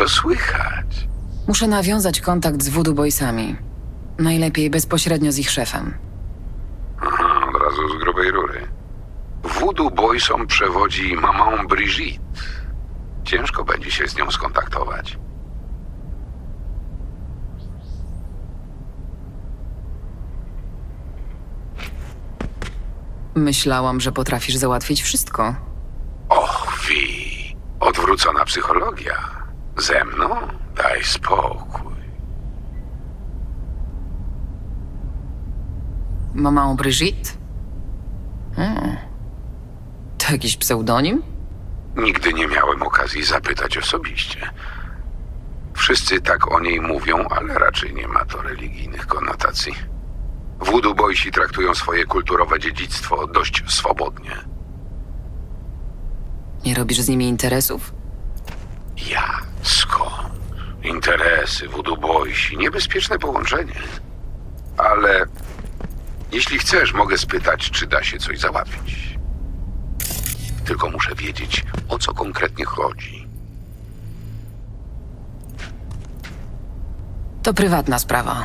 Co słychać? Muszę nawiązać kontakt z Voodoo Boysami. Najlepiej bezpośrednio z ich szefem. Aha, od razu z grubej rury. Voodoo Boysom przewodzi mamą Brigitte. Ciężko będzie się z nią skontaktować. Myślałam, że potrafisz załatwić wszystko. Och, wi. Odwrócona psychologia. Ze mną? Daj spokój. Mamą Brigitte? Hmm. To jakiś pseudonim? Nigdy nie miałem okazji zapytać osobiście. Wszyscy tak o niej mówią, ale raczej nie ma to religijnych konotacji. Voodoo Boysi traktują swoje kulturowe dziedzictwo dość swobodnie. Nie robisz z nimi interesów? Ja? Skąd? Interesy, Boysi, niebezpieczne połączenie. Ale jeśli chcesz, mogę spytać, czy da się coś załatwić. Tylko muszę wiedzieć, o co konkretnie chodzi. To prywatna sprawa.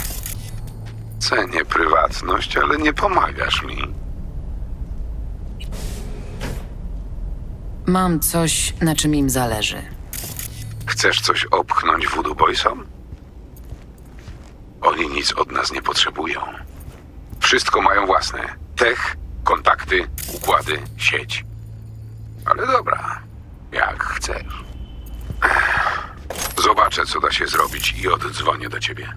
Cenię prywatność, ale nie pomagasz mi. Mam coś, na czym im zależy. Chcesz coś opchnąć Voodoo Boysom? Oni nic od nas nie potrzebują. Wszystko mają własne. Tech, kontakty, układy, sieć. Ale dobra, jak chcesz. Zobaczę, co da się zrobić i oddzwonię do ciebie.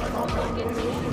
Thank you.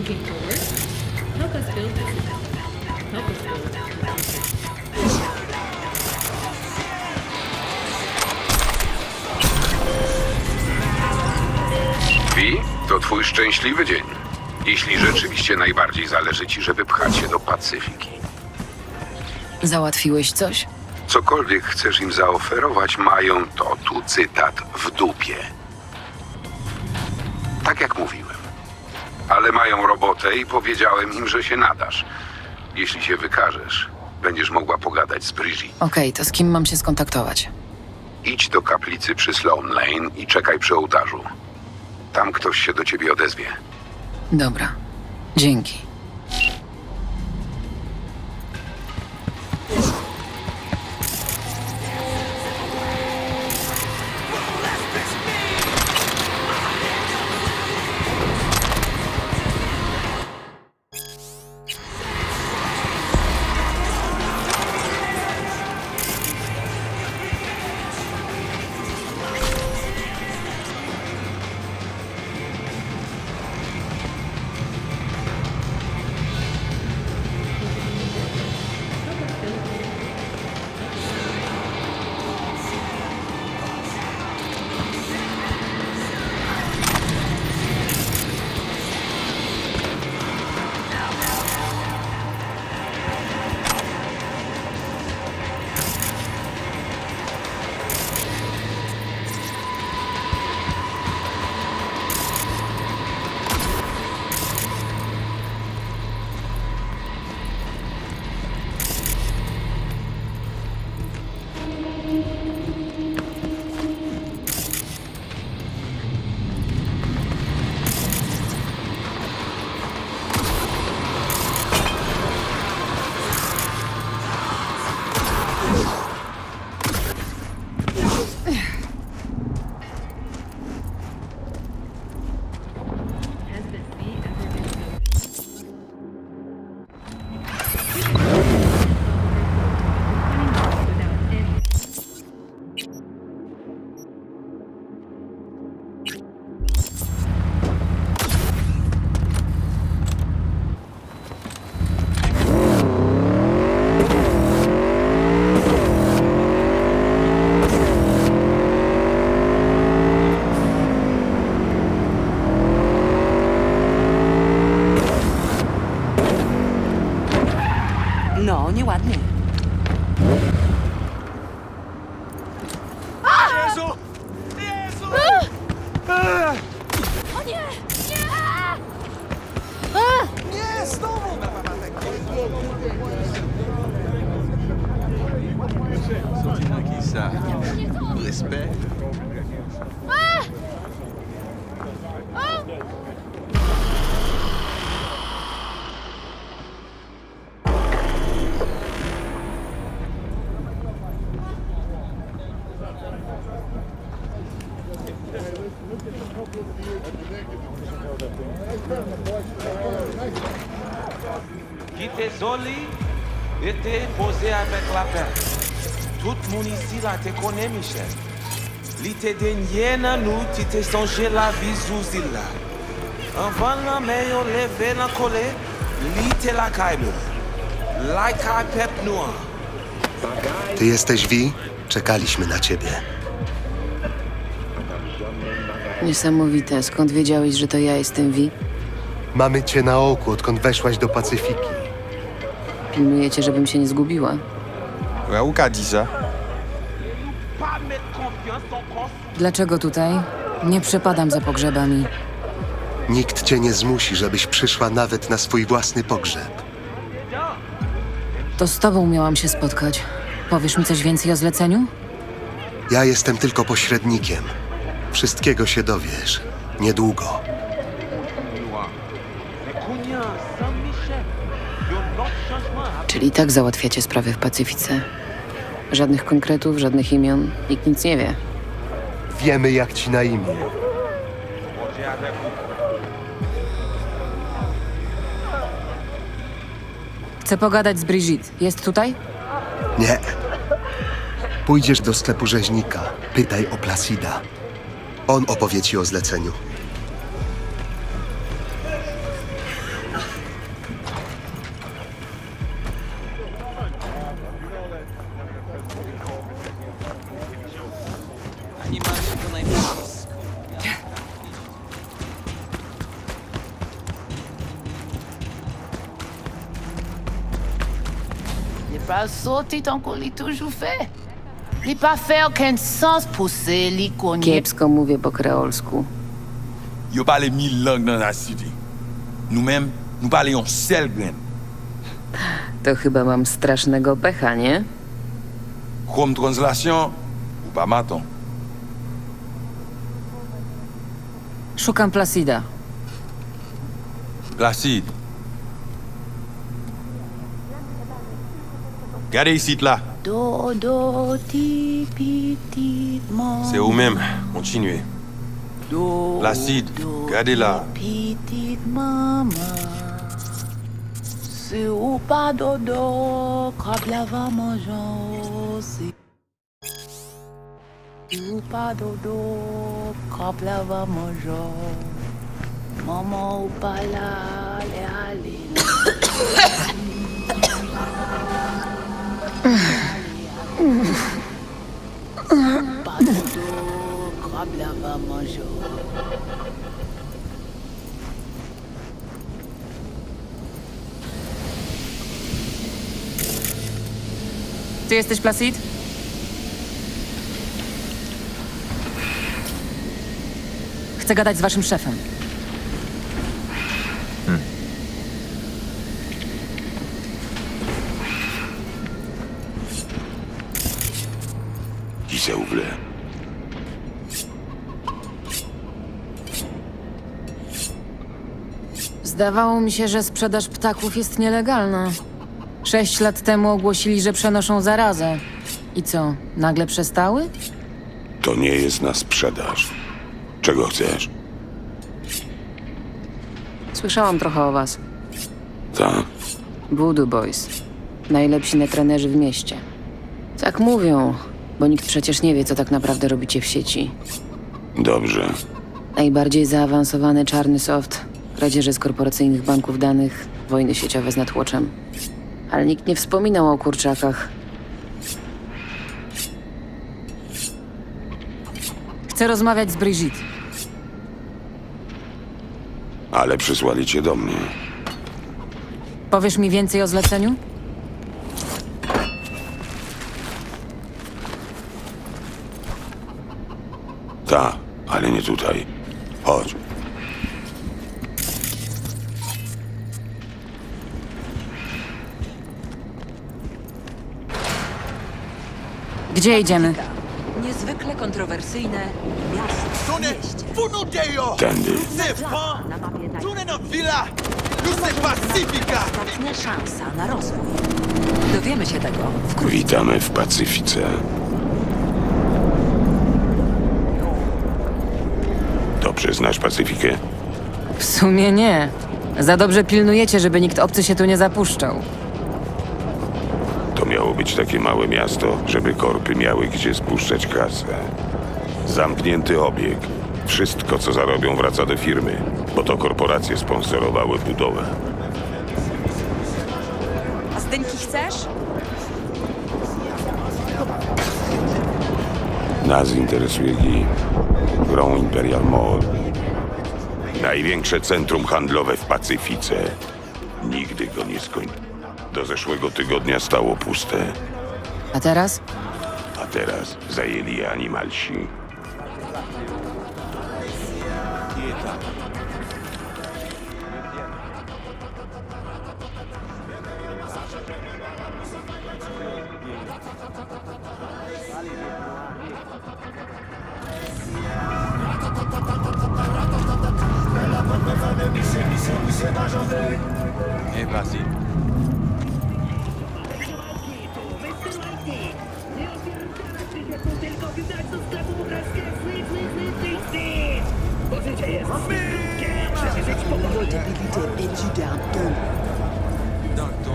Looking forward? Help us build this. Help us build this. Wi, to twój szczęśliwy dzień. Jeśli rzeczywiście najbardziej zależy ci, żeby pchać się do Pacyfiki. Załatwiłeś coś? Cokolwiek chcesz im zaoferować, mają to tu cytat w dupie. Tak jak mówiłem. Ale mają robotę i powiedziałem im, że się nadasz. Jeśli się wykażesz, będziesz mogła pogadać z Brigitte. Okej, to z kim mam się skontaktować? Idź do kaplicy przy Sloan Lane i czekaj przy ołtarzu. Tam ktoś się do ciebie odezwie. Dobra. Dzięki. Zoli, était posé avec la paix. Tout le monde ici là te connaît, Michel. L'été dernier, nous, tu t'es songé la vie sous île là. Avant la meilleure levé la collée, l'été la caille. La caille pep noir. Ty jesteś Wi? Czekaliśmy na ciebie. Niesamowite. Skąd wiedziałeś, że to ja jestem Vi? Mamy cię na oku, odkąd weszłaś do Pacyfiki. Pilnujecie, żebym się nie zgubiła. En quoi Dlaczego tutaj? Nie przepadam za pogrzebami. Nikt cię nie zmusi, żebyś przyszła nawet na swój własny pogrzeb. To z tobą miałam się spotkać. Powiesz mi coś więcej o zleceniu? Ja jestem tylko pośrednikiem. Wszystkiego się dowiesz. Niedługo. Czyli tak załatwiacie sprawy w Pacyfice. Żadnych konkretów, żadnych imion. Nikt nic nie wie. Wiemy, jak ci na imię. Chcę pogadać z Brigitte. Jest tutaj? Nie. Pójdziesz do sklepu rzeźnika. Pytaj o Placida. On opowie ci o zleceniu. Pa soti tan kon li toujou fe. Li pa fe aucun sens pou se li konye. Kiepsko mówię po kreolsku. Yo parle mille langues dans la cité. Nous-mêmes, nous parlions seul grain. To chyba mam strasznego pecha, nie? Comme translation, ou pas maton. Szukam Placida. Placide. Regardez ici, là. Do, do, ti, pi, ti, man. C'est vous-même. Continuez. Do, Placide, do, regardez là. ti, pi, ti, maman. Se ou pa dodo, krab la va manjan aussi. Se ou pa dodo, krab la va manjan. Maman ou pa la, le ale. Pas dodo, krab la va manjan. Ty jesteś Placid? Chcę gadać z waszym szefem. Zdawało mi się, że sprzedaż ptaków jest nielegalna. Sześć lat temu ogłosili, że przenoszą zarazę. I co, nagle przestały? To nie jest na sprzedaż. Czego chcesz? Słyszałam trochę o was. Tak? Voodoo Boys. Najlepsi netrenerzy w mieście. Tak mówią, bo nikt przecież nie wie, co tak naprawdę robicie w sieci. Dobrze. Najbardziej zaawansowany czarny soft, kradzieże z korporacyjnych banków danych, wojny sieciowe z Netwatchem. Ale nikt nie wspominał o kurczakach. Chcę rozmawiać z Brigitte. Ale przysłali cię do mnie. Powiesz mi więcej o zleceniu? Tak, ale nie tutaj. Chodź. Gdzie idziemy? Niezwykle kontrowersyjne miasto w mieście. Tędy. Na mapie Pacyfika! Ostatnia szansa na rozwój. Dowiemy się tego wkrótce. Witamy w Pacyfice. Dobrze znasz Pacyfikę? W sumie nie. Za dobrze pilnujecie, żeby nikt obcy się tu nie zapuszczał. Być takie małe miasto, żeby korpy miały gdzie spuszczać kasę. Zamknięty obieg. Wszystko, co zarobią, wraca do firmy, bo to korporacje sponsorowały budowę. A zdynki chcesz? Nas interesuje GI. Grą Imperial Mall. Największe centrum handlowe w Pacyfice. Nigdy go nie skończy. Do zeszłego tygodnia stało puste, A teraz? a teraz zajęli je animalsi.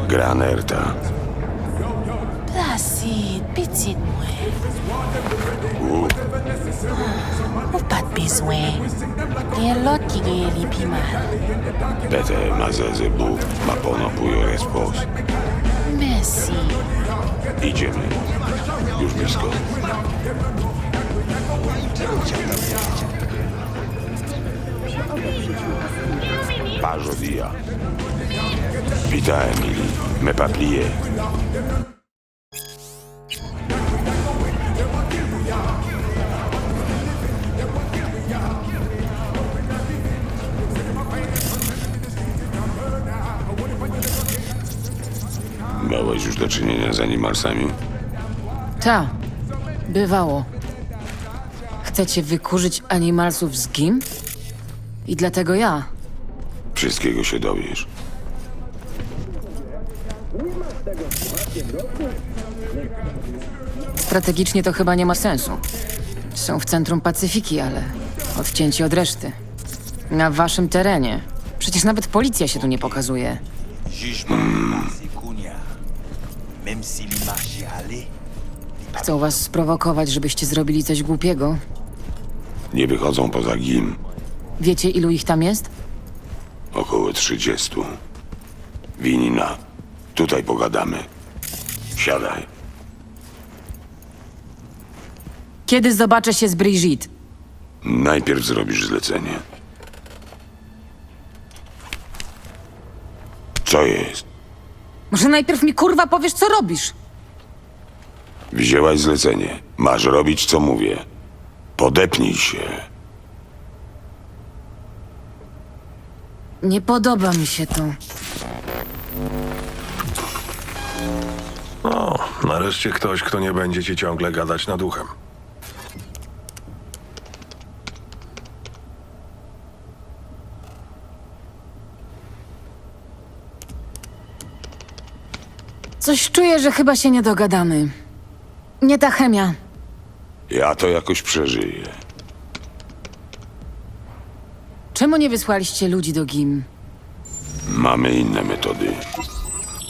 Granerta. Placide, petite mwen. U, Ou pat bezwen. Gen lot ki geye li pi mal. Pete Mazezebu ma ponopują respos. Mersi. Idziemy. Już blisko. Pażo dia. Witaj, Emily. Me paplier. Miałeś już do czynienia z animalsami? Ta. Bywało. Chcecie wykurzyć animalsów z GIM? I dlatego ja. Wszystkiego się dowiesz. Strategicznie to chyba nie ma sensu. Są w centrum Pacyfiki, ale odcięci od reszty. Na waszym terenie. Przecież nawet policja się tu nie pokazuje. Chcą was sprowokować, żebyście zrobili coś głupiego. Nie wychodzą poza GIM. Wiecie, ilu ich tam jest? Około 30. Winina. Tutaj pogadamy. Siadaj. Kiedy zobaczę się z Brigitte? Najpierw zrobisz zlecenie. Co jest? Może najpierw mi kurwa powiesz, co robisz? Wzięłaś zlecenie. Masz robić, co mówię. Podepnij się. Nie podoba mi się to. O, nareszcie ktoś, kto nie będzie ci ciągle gadać nad uchem. Coś czuję, że chyba się nie dogadamy. Nie ta chemia. Ja to jakoś przeżyję. Czemu nie wysłaliście ludzi do GIM? Mamy inne metody.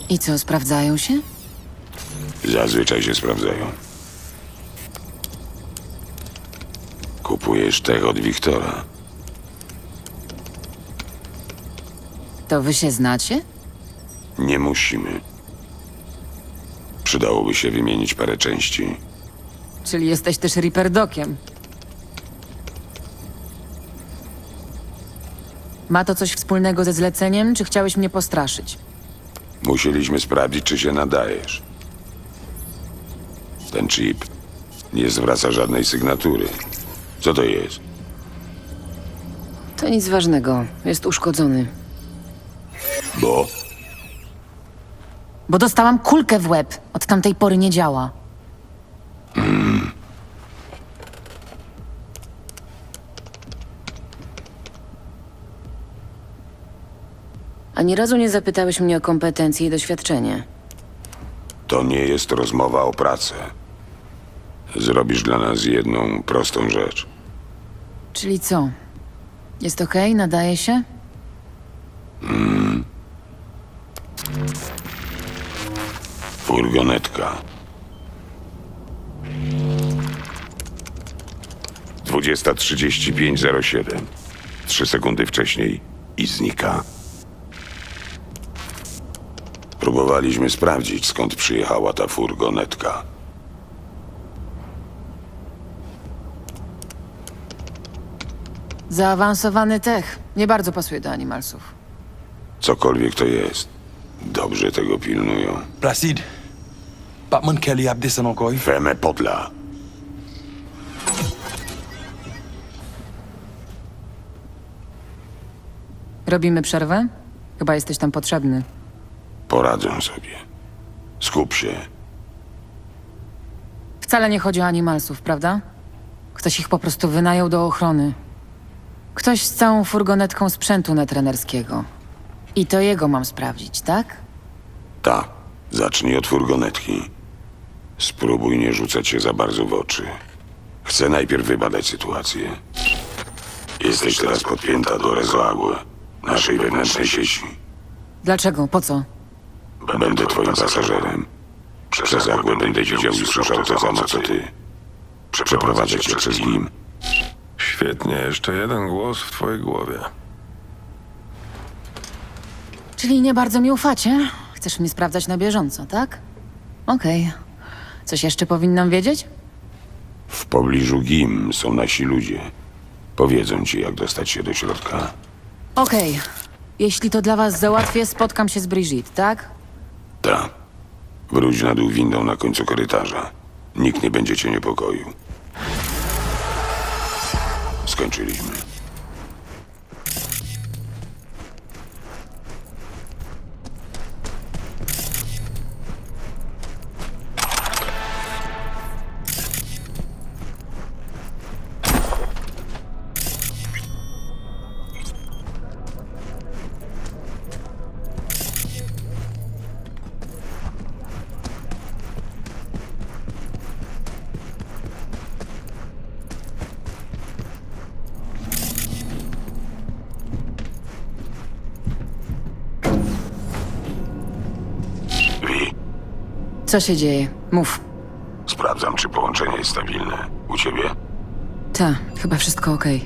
I co, sprawdzają się? Zazwyczaj się sprawdzają. Kupujesz tech od Wiktora. To wy się znacie? Nie musimy. Przydałoby się wymienić parę części. Czyli jesteś też Reaper-Dokiem. Ma to coś wspólnego ze zleceniem, czy chciałeś mnie postraszyć? Musieliśmy sprawdzić, czy się nadajesz. Ten chip nie zwraca żadnej sygnatury. Co to jest? To nic ważnego. Jest uszkodzony. Bo Bo dostałam kulkę w łeb. Od tamtej pory nie działa. Ani razu nie zapytałeś mnie o kompetencje i doświadczenie. to nie jest rozmowa o pracy. Zrobisz dla nas jedną prostą rzecz. Czyli co? Jest okej? Nadaje się? Furgonetka. 20.35.07. Trzy sekundy wcześniej i znika. Próbowaliśmy sprawdzić, skąd przyjechała ta furgonetka. Zaawansowany tech. Nie bardzo pasuje do animalsów. Cokolwiek to jest. Dobrze tego pilnują. Placide, Batman Kelly ap desen ankoy. Feme podla. Robimy przerwę? Chyba jesteś tam potrzebny. Poradzę sobie. Skup się. Wcale nie chodzi o animalsów, prawda? Ktoś ich po prostu wynajął do ochrony. Ktoś z całą furgonetką sprzętu netrenerskiego. I to jego mam sprawdzić, tak? Tak. Zacznij od furgonetki. Spróbuj nie rzucać się za bardzo w oczy. Chcę najpierw wybadać sytuację. Jesteś teraz podpięta do Rezoagły, naszej wewnętrznej sieci. Dlaczego? Po co? Będę twoim pasażerem. Przez Agłę będę widział i słyszał to samo, co ty. Przeprowadzę cię przez nim. Świetnie, jeszcze jeden głos w twojej głowie. Czyli nie bardzo mi ufacie? Chcesz mnie sprawdzać na bieżąco, tak? Okej. Coś jeszcze powinnam wiedzieć? W pobliżu Gim są nasi ludzie. Powiedzą ci, jak dostać się do środka. Okej. Jeśli to dla was załatwię, spotkam się z Brigitte, tak? Tak. Wróć na dół windą na końcu korytarza. Nikt nie będzie cię niepokoił. Skończyliśmy. Co się dzieje? Mów. sprawdzam, czy połączenie jest stabilne. U ciebie? Ta, chyba wszystko okej.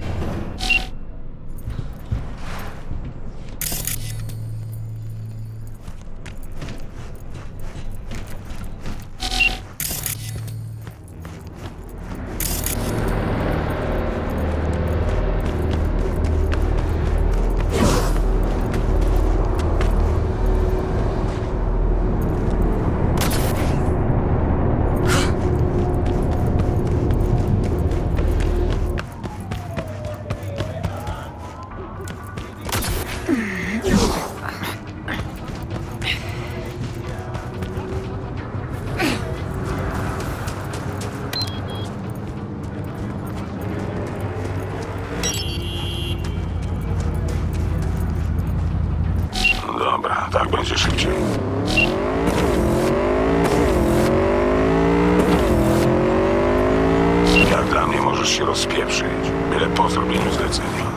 Się rozpieprzyć, byle po zrobieniu zlecenia.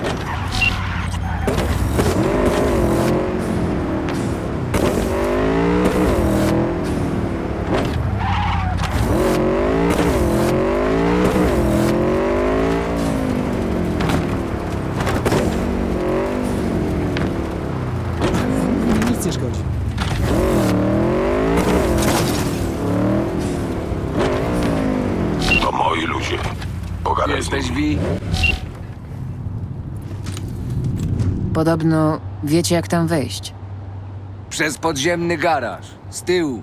Nic nie szkodzi. To moi ludzie. Pogadaj z nimi. Wi? Podobno wiecie, jak tam wejść. Przez podziemny garaż. Z tyłu.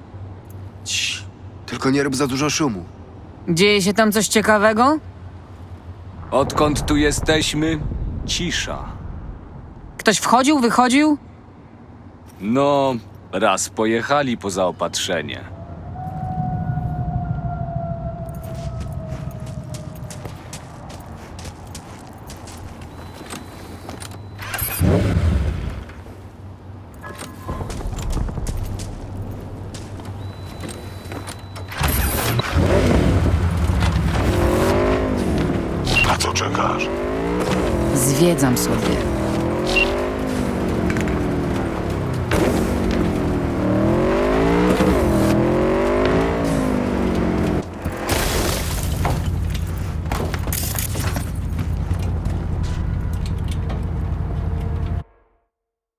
Tylko nie rób za dużo szumu. Dzieje się tam coś ciekawego? Odkąd tu jesteśmy, cisza. Ktoś wchodził, wychodził? No, raz pojechali po zaopatrzenie.